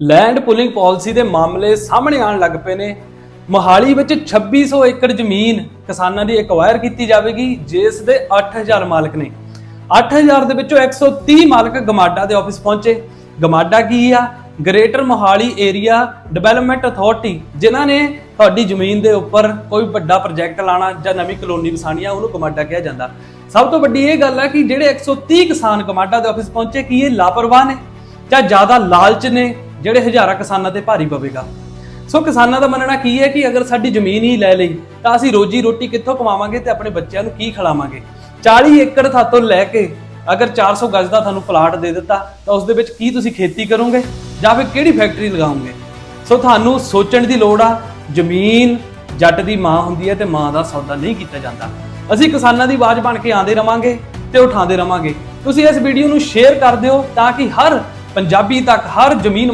Land pooling policy ਦੇ ਮਾਮਲੇ ਸਾਹਮਣੇ ਆਉਣ ਲੱਗ ਪਏ ਨੇ। ਮੋਹਾਲੀ ਵਿੱਚ 2600 ਏਕੜ ਜ਼ਮੀਨ ਕਿਸਾਨਾਂ ਦੀ ਐਕਵਾਇਰ ਕੀਤੀ ਜਾਵੇਗੀ, ਜਿਸ ਦੇ 8000 ਮਾਲਕ ਨੇ। 8000 ਦੇ ਵਿੱਚੋਂ 130 ਮਾਲਕ ਗਮਾਡਾ ਦੇ ਆਫਿਸ ਪਹੁੰਚੇ। ਗਮਾਡਾ ਕੀ ਆ? Greater Mohali area development authority ਜਿਨ੍ਹਾਂ ਨੇ ਤੁਹਾਡੀ ਜ਼ਮੀਨ ਦੇ ਉੱਪਰ ਕੋਈ ਵੱਡਾ ਪ੍ਰੋਜੈਕਟ ਲਾਣਾ ਜਾਂ ਨਵੀਂ ਕਲੋਨੀ ਵਸਾਣੀ ਆ, ਉਹਨੂੰ ਗਮਾਡਾ ਕਿਹਾ ਜਾਂਦਾ। ਸਭ ਤੋਂ ਵੱਡੀ ਇਹ ਗੱਲ ਆ ਕਿ ਜਿਹੜੇ 130 ਕਿਸਾਨ ਗਮਾਡਾ ਦੇ ਆਫਿਸ ਪਹੁੰਚੇ, ਕੀ ਇਹ ਲਾਪਰਵਾਹ ਨੇ ਜਾਂ ਜ਼ਿਆਦਾ ਲਾਲਚ ਨੇ? ਜਿਹੜੇ ਹਜ਼ਾਰਾਂ ਕਿਸਾਨਾਂ ਤੇ ਭਾਰੀ ਪਵੇਗਾ। ਸੋ ਕਿਸਾਨਾਂ ਦਾ ਮੰਨਣਾ ਕੀ ਹੈ ਕਿ ਅਗਰ ਸਾਡੀ ਜ਼ਮੀਨ ਹੀ ਲੈ ਲਈ, ਤਾਂ ਅਸੀਂ ਰੋਜੀ ਰੋਟੀ ਕਿੱਥੋਂ ਕਮਾਵਾਂਗੇ ਤੇ ਆਪਣੇ ਬੱਚਿਆਂ ਨੂੰ ਕੀ ਖਿਲਾਵਾਂਗੇ? 40 ਏਕੜ ਥਾਤੋਂ ਲੈ ਕੇ ਅਗਰ 400 ਗਜ਼ ਦਾ ਤੁਹਾਨੂੰ ਪਲਾਟ ਦੇ ਦਿੱਤਾ, ਤਾਂ ਉਸ ਦੇ ਵਿੱਚ ਕੀ ਤੁਸੀਂ ਖੇਤੀ ਕਰੋਗੇ ਜਾਂ ਫਿਰ ਕਿਹੜੀ ਫੈਕਟਰੀ ਲਗਾਓਗੇ? ਸੋ ਤੁਹਾਨੂੰ ਸੋਚਣ ਦੀ ਲੋੜ ਆ, ਜ਼ਮੀਨ ਜੱਟ ਦੀ ਮਾਂ ਹੁੰਦੀ ਹੈ ਤੇ ਮਾਂ ਦਾ ਸੌਦਾ ਨਹੀਂ ਕੀਤਾ ਜਾਂਦਾ। ਅਸੀਂ ਕਿਸਾਨਾਂ ਦੀ ਆਵਾਜ਼ ਬਣ ਕੇ ਆਂਦੇ ਰਵਾਂਗੇ ਤੇ ਉਠਾਉਂਦੇ ਰਵਾਂਗੇ। ਤੁਸੀਂ ਇਸ ਵੀਡੀਓ ਨੂੰ ਸ਼ੇਅਰ ਕਰ ਦਿਓ ਤਾਂ ਕਿ ਹਰ ਪੰਜਾਬੀ ਤੱਕ ਹਰ ਜ਼ਮੀਨ